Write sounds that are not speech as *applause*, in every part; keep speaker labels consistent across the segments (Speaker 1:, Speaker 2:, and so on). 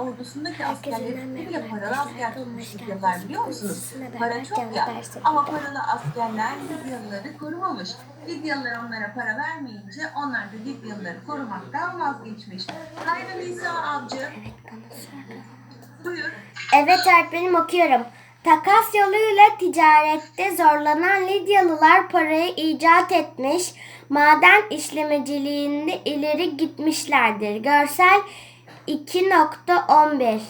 Speaker 1: ordusundaki askerlerin
Speaker 2: merhaba
Speaker 1: bile paralı asker tutmuş
Speaker 2: geldiniz.
Speaker 1: Lidyalılar biliyor musunuz? Para çok ya ama paralı askerler Lidyalıları korumamış. Lidyalılar onlara para vermeyince onlar da Lidyalıları korumaktan vazgeçmiş. Hayri Nisa Avcı buyur.
Speaker 2: Evet öğretmenim okuyorum. Takas yoluyla ticarette zorlanan Lidyalılar parayı icat etmiş, maden işlemeciliğinde ileri gitmişlerdir. Görsel 2.11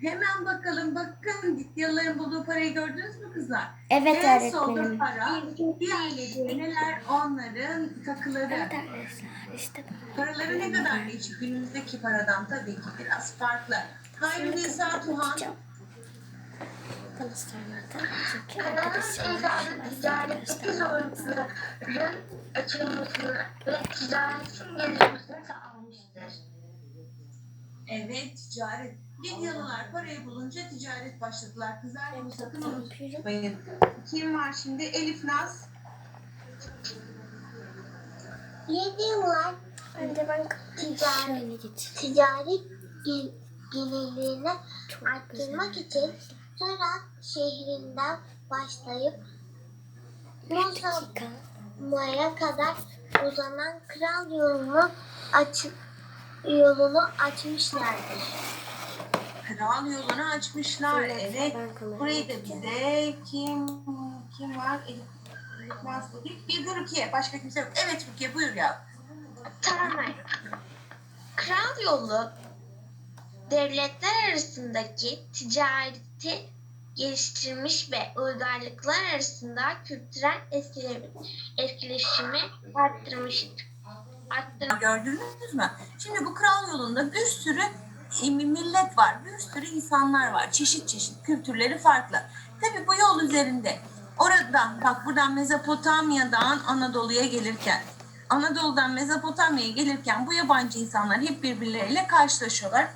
Speaker 1: Hemen bakalım bakın Lidyalıların bulduğu parayı gördünüz mü kızlar?
Speaker 2: Evet
Speaker 1: en solda
Speaker 2: öğretmenim.
Speaker 1: para, diğerleri neler onların takıları.
Speaker 2: Evet arkadaşlar işte bu.
Speaker 1: Paraları ne kadar değişik? Günümüzdeki paradan tabii ki biraz farklı. Hayri Nisa Tuhan,
Speaker 2: sormadı. Çünkü. Ben sana göstermem.
Speaker 3: açılmasını ve ticaretin gelişmesini.
Speaker 1: Evet ticaret. Lidyalılar parayı bulunca ticaret başladılar. Kızlar bunu sakın unutmayın. Kim var şimdi? Elif Naz.
Speaker 3: Lidyalılar
Speaker 2: Önce ben
Speaker 3: Ticaret. ticari gel- gelirlerini arttırmak için Sörat şehrinden başlayıp. Mosova'ya kadar uzanan kral yolunu aç yolunu açmışlardır.
Speaker 1: Kral yolunu açmışlar.
Speaker 2: Evet,
Speaker 1: Evet. Burayı da bize kim kim var? Elif, Elif Naz dedik. Bir de Rukiye. Başka kimse yok. Evet Rukiye buyur ya.
Speaker 3: Tamam. Kral yolu devletler arasındaki ticareti geliştirmiş ve uygarlıklar arasında kültürel etkile- etkileşimi arttırmıştır. Arttırmıştır.
Speaker 1: Gördünüz mü? Şimdi bu kral yolunda bir sürü e, millet var, bir sürü insanlar var. Çeşit çeşit kültürleri farklı. Tabii bu yol üzerinde oradan bak buradan Mezopotamya'dan Anadolu'ya gelirken Anadolu'dan Mezopotamya'ya gelirken bu yabancı insanlar hep birbirleriyle karşılaşıyorlar.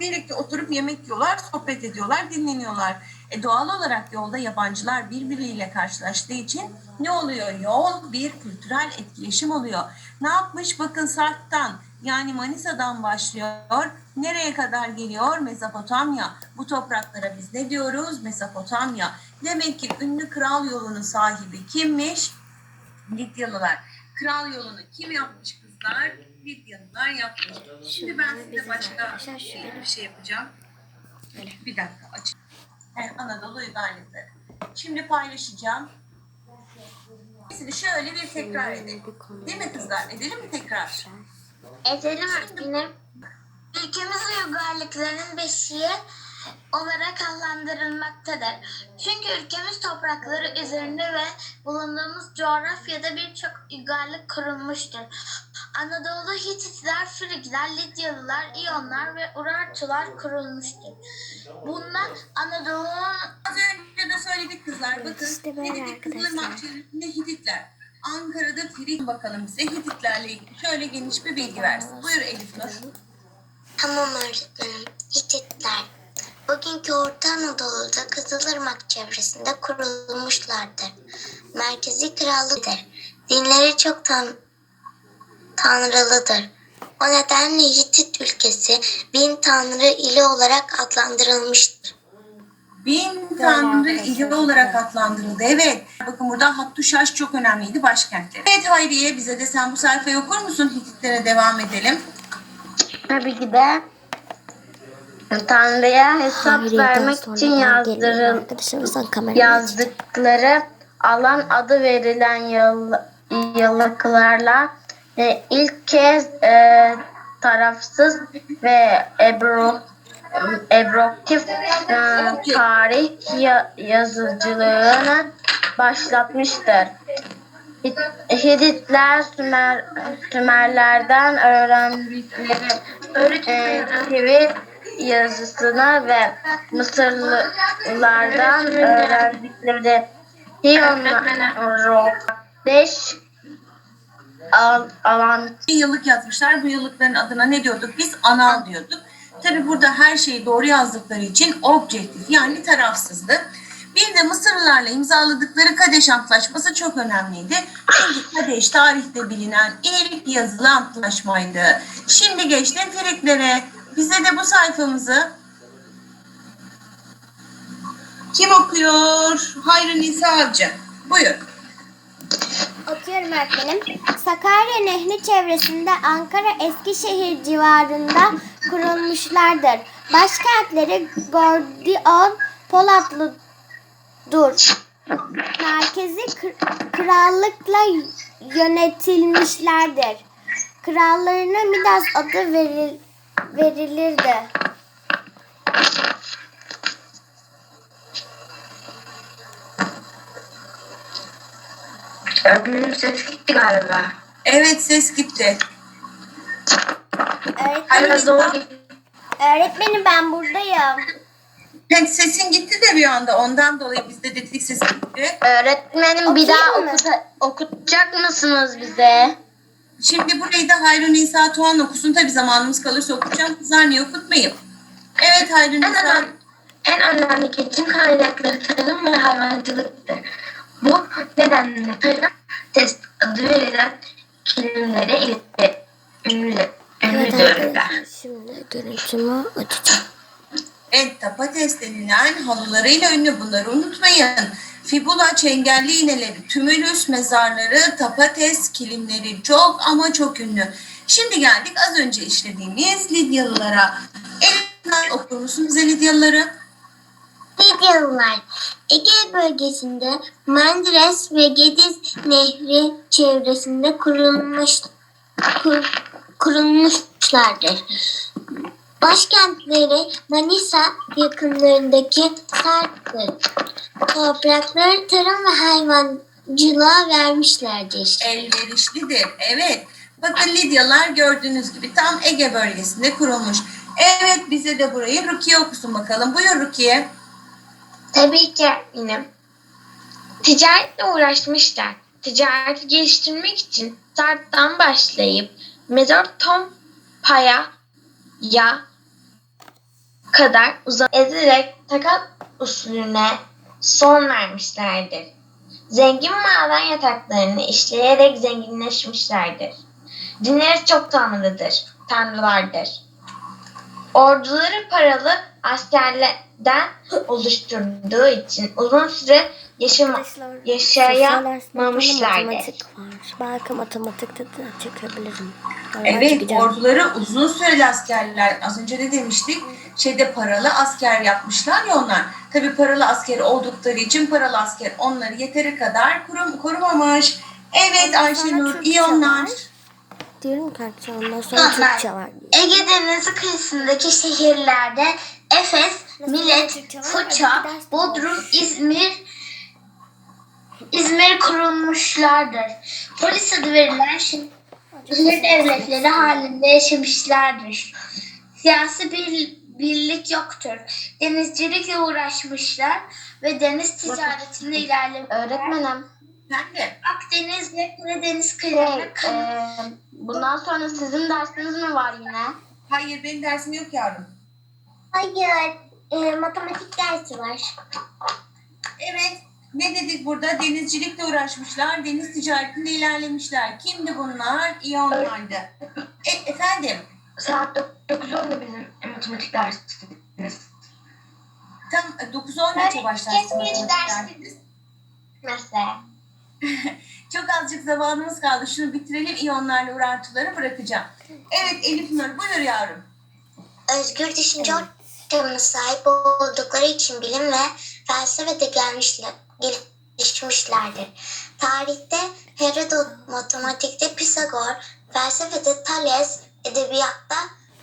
Speaker 1: Birlikte oturup yemek yiyorlar, sohbet ediyorlar, dinleniyorlar. E doğal olarak yolda yabancılar birbiriyle karşılaştığı için ne oluyor? Yol bir kültürel etkileşim oluyor. Ne yapmış? Bakın Sart'tan yani Manisa'dan başlıyor. Nereye kadar geliyor? Mezopotamya. Bu topraklara biz ne diyoruz? Mezopotamya. Demek ki ünlü kral yolunun sahibi kimmiş? Lidyalılar. Kral yolunu kim yapmış kızlar? Lidyalılar yapmış. Şimdi ben size başka bir şey yapacağım. Bir dakika aç. Evet, Anadolu uygarlıkları. Şimdi paylaşacağım. Şimdi şöyle bir tekrar edelim. Değil mi kızlar? Edelim mi tekrar?
Speaker 3: Edelim öğretmenim. Ülkemiz uygarlıkların beşiği olarak adlandırılmaktadır. Çünkü ülkemiz toprakları üzerinde ve bulunduğumuz coğrafyada birçok uygarlık kurulmuştur. Anadolu Hititler, Frigler, Lidyalılar, İyonlar ve Urartular kurulmuştur. Bunlar Anadolu'nun
Speaker 1: Az önce de söyledik kızlar.
Speaker 2: Evet,
Speaker 1: Bakın
Speaker 2: işte arkadaşlar.
Speaker 1: Kızılırmak çevresinde Hititler. Ankara'da Frig bakalım bize Hititlerle ilgili şöyle geniş bir bilgi versin. Buyur Elif Nur.
Speaker 3: Tamam öğretmenim. Hititler. Bugünkü Orta Anadolu'da Kızılırmak çevresinde kurulmuşlardır. Merkezi krallıktır. Dinleri çok tan tanrılıdır. O nedenle Hitit ülkesi bin tanrı ili olarak adlandırılmıştır.
Speaker 1: Bin Tanrı ili olarak adlandırıldı. Evet. Bakın burada Hattuşaş çok önemliydi başkentleri. Evet Hayriye bize de sen bu sayfayı okur musun? Hititlere devam edelim.
Speaker 4: Tabii ki de Tanrı'ya hesap
Speaker 2: Hayriye'den
Speaker 4: vermek için yazdırıl yazdıkları alan adı verilen yıl, yıllıklarla e, ilk kez e, tarafsız ve ebro, ebroktif e, tarih ya- yazıcılığını başlatmıştır. Hit- Hititler Sümer, Sümerlerden öğrendikleri e, çivi yazısını ve Mısırlılardan öğrendikleri Hieroglif al, alan
Speaker 1: Bir yıllık yazmışlar. Bu yıllıkların adına ne diyorduk? Biz anal diyorduk. Tabi burada her şeyi doğru yazdıkları için objektif yani tarafsızdı. Bir de Mısırlılarla imzaladıkları Kadeş Antlaşması çok önemliydi. Çünkü Kadeş tarihte bilinen ilk yazılı antlaşmaydı. Şimdi geçtim Firiklere. bize de bu sayfamızı kim okuyor? Hayri Nisa Avcı. Buyur.
Speaker 2: Okuyorum öğretmenim. Sakarya Nehri çevresinde Ankara Eskişehir civarında kurulmuşlardır. Başkentleri Gordion, Polatlı'dır. Merkezi krallıkla yönetilmişlerdir. Krallarına Midas adı veril, verilirdi.
Speaker 4: Öğretmenim ses gitti galiba.
Speaker 1: Evet ses gitti.
Speaker 2: Öğretmenim, öğretmenim ben buradayım.
Speaker 1: Yani sesin gitti de bir anda ondan dolayı biz de dedik ses gitti.
Speaker 4: Öğretmenim bir
Speaker 2: Okuyayım
Speaker 4: daha
Speaker 2: mı?
Speaker 4: okuta- okutacak mısınız bize?
Speaker 1: Şimdi burayı da Hayri Nisa Tuğan okusun. Tabii zamanımız kalırsa okuyacağım. Kızlar niye okutmayayım? Evet Hayri Nisa.
Speaker 5: En önemli geçim kaynakları tarım ve hayvancılıktır. Bu nedenle tarım test adı verilen kilimlere iletti. Ünlü, ünlüdürler.
Speaker 2: arkadaşlar şimdi görüntümü açacağım.
Speaker 1: Evet tapates denilen halılarıyla ünlü bunları unutmayın. Fibula çengelli iğneleri, tümülüs mezarları, tapates kilimleri çok ama çok ünlü. Şimdi geldik az önce işlediğimiz Lidyalılara. Elinden okur musun bize Lidyalıları?
Speaker 3: Lidyalılar Ege bölgesinde Menderes ve Gediz Nehri çevresinde kurulmuş kur- kurulmuşlardır. Başkentleri Manisa yakınlarındaki Sarp'tır. Toprakları tarım ve hayvancılığa vermişlerdir.
Speaker 1: Elverişlidir. Evet. Bakın Lidyalılar gördüğünüz gibi tam Ege bölgesinde kurulmuş. Evet bize de burayı Rukiye okusun bakalım. Buyur Rukiye.
Speaker 5: Tabii ki yine ticaretle uğraşmışlar. Ticareti geliştirmek için Sart'tan başlayıp Mezopotamya ya kadar uzak ezerek takat usulüne son vermişlerdir. Zengin maden yataklarını işleyerek zenginleşmişlerdir. Dinleri çok tanrıdır, tanrılardır. Orduları paralı askerlerden oluşturduğu için uzun süre yaşama,
Speaker 2: Arkadaşlar,
Speaker 5: yaşayamamışlardır.
Speaker 2: Matematik var. Belki matematikte de çekebilirim. Oradan
Speaker 1: Evet orduları uzun süreli askerler az önce de demiştik şeyde paralı asker yapmışlar ya onlar. Tabi paralı asker oldukları için paralı asker onları yeteri kadar kurum, korumamış. Evet Ayşenur iyi onlar.
Speaker 2: var. Diyorum arkadaşlar ondan sonra
Speaker 3: Aha.
Speaker 2: Türkçe var.
Speaker 3: Ege Denizi kıyısındaki şehirlerde Efes, Millet, Foça, Bodrum, İzmir, İzmir kurulmuşlardır. Polis adı verilen şehir devletleri halinde yaşamışlardır. Siyasi bir birlik yoktur. Denizcilikle uğraşmışlar ve deniz ticaretinde ilerlemişler.
Speaker 4: Öğretmenim,
Speaker 1: Sen de.
Speaker 3: Akdeniz ve Karadeniz
Speaker 4: şey,
Speaker 3: kıyılarına kadar.
Speaker 4: e, bundan sonra sizin dersiniz mi var yine?
Speaker 1: Hayır benim dersim yok yavrum.
Speaker 3: Hayır, e, matematik dersi var.
Speaker 1: Evet ne dedik burada denizcilikle uğraşmışlar deniz ticaretinde ilerlemişler. Kimdi bunlar? İyonlardı. E, efendim
Speaker 5: Saat 9.10'da bizim matematik dersimiz.
Speaker 1: tam 9-10 geçe başlarsın. matematik dersiniz.
Speaker 3: Mesela. *laughs*
Speaker 1: Çok azıcık zamanımız kaldı. Şunu bitirelim. İyonlarla uğrantıları bırakacağım. Evet Elif Nur buyur yavrum.
Speaker 3: Özgür düşünce ortamına sahip oldukları için bilim ve felsefede gelmişler, gelişmişlerdir. Tarihte Herodot, matematikte Pisagor, felsefede Thales, edebiyatta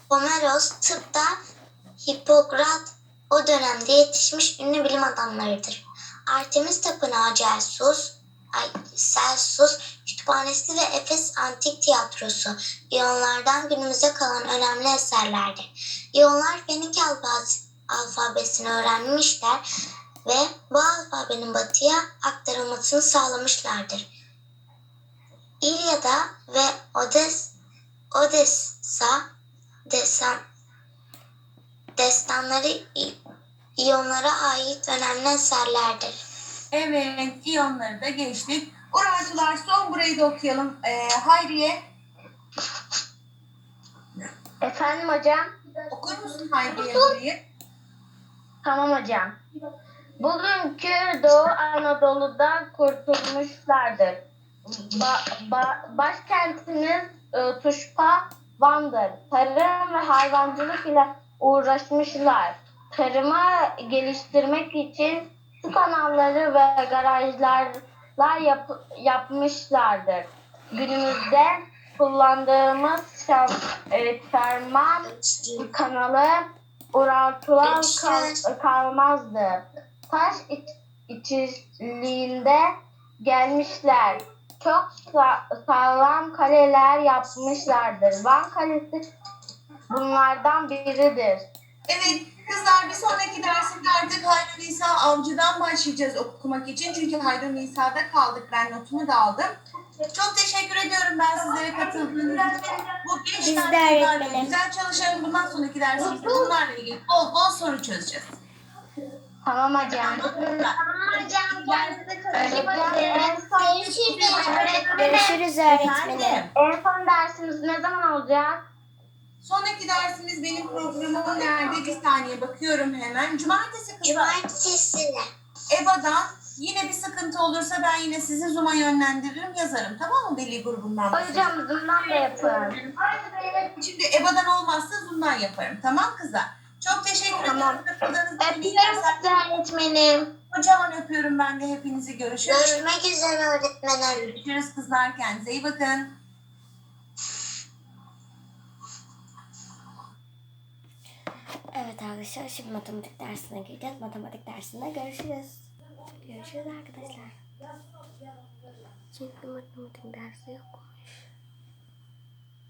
Speaker 3: Homeros, tıpta Hipokrat o dönemde yetişmiş ünlü bilim adamlarıdır. Artemis Tapınağı Celsus, Celsus Kütüphanesi ve Efes Antik Tiyatrosu İyonlardan günümüze kalan önemli eserlerdir. İyonlar Fenike alfabesi- alfabesini öğrenmişler ve bu alfabenin batıya aktarılmasını sağlamışlardır. İlyada ve Odes, Odessa desan, destanları İyonlara ait önemli eserlerdir.
Speaker 1: Evet İyonları da geçtik. Uğrantılar son burayı da okuyalım. Ee, Hayriye
Speaker 4: Efendim hocam?
Speaker 1: Okur musun Hayriye burayı?
Speaker 4: Tamam hocam. Bugünkü Doğu Anadolu'dan kurtulmuşlardır. Ba- ba- başkentimiz e, Tuşpa Van'dır. Tarım ve hayvancılık ile uğraşmışlar. Tarıma geliştirmek için su kanalları ve garajlar yap- yapmışlardır. Günümüzde kullandığımız şam, e, şarman kanalı Uraltılar kal- kalmazdı. Taş iç, içliğinde gelmişler. Çok sa- sağlam kaleler yapmışlardır. Van Kalesi bunlardan biridir.
Speaker 1: Evet kızlar bir sonraki dersinde artık Hayri Nisa Avcı'dan başlayacağız okumak için. Çünkü Hayri Nisa'da kaldık. Ben notumu da aldım. Çok teşekkür ediyorum ben sizlere katıldığınız için. Bu beş
Speaker 2: Biz öğretmenim.
Speaker 1: güzel çalışalım. Bundan sonraki dersimizde bunlarla ilgili bol bol soru çözeceğiz.
Speaker 4: Tamam hocam. En son,
Speaker 2: Görüşürüz öğretmenim.
Speaker 4: en son dersimiz ne zaman olacak?
Speaker 1: Sonraki dersimiz benim programım nerede? Bir saniye bakıyorum hemen. Cumartesi kızlar.
Speaker 3: Cumartesi.
Speaker 1: EBA'dan yine bir sıkıntı olursa ben yine sizi Zoom'a yönlendiririm yazarım. Tamam mı Veli grubundan?
Speaker 4: Hocam Zoom'dan da yapın.
Speaker 1: Şimdi EBA'dan olmazsa Zoom'dan yaparım. Tamam kızlar? Çok teşekkür
Speaker 4: Tamam.
Speaker 1: ederim.
Speaker 3: Öpüyorum sizi öğretmenim.
Speaker 1: Kocaman öpüyorum ben de hepinizi. Görüşürüz.
Speaker 3: Görüşmek üzere öğretmenim.
Speaker 1: Görüşürüz kızlar. Kendinize iyi bakın.
Speaker 2: Evet arkadaşlar şimdi matematik dersine gireceğiz. Matematik dersinde görüşürüz. Görüşürüz arkadaşlar. Çünkü matematik dersi yok.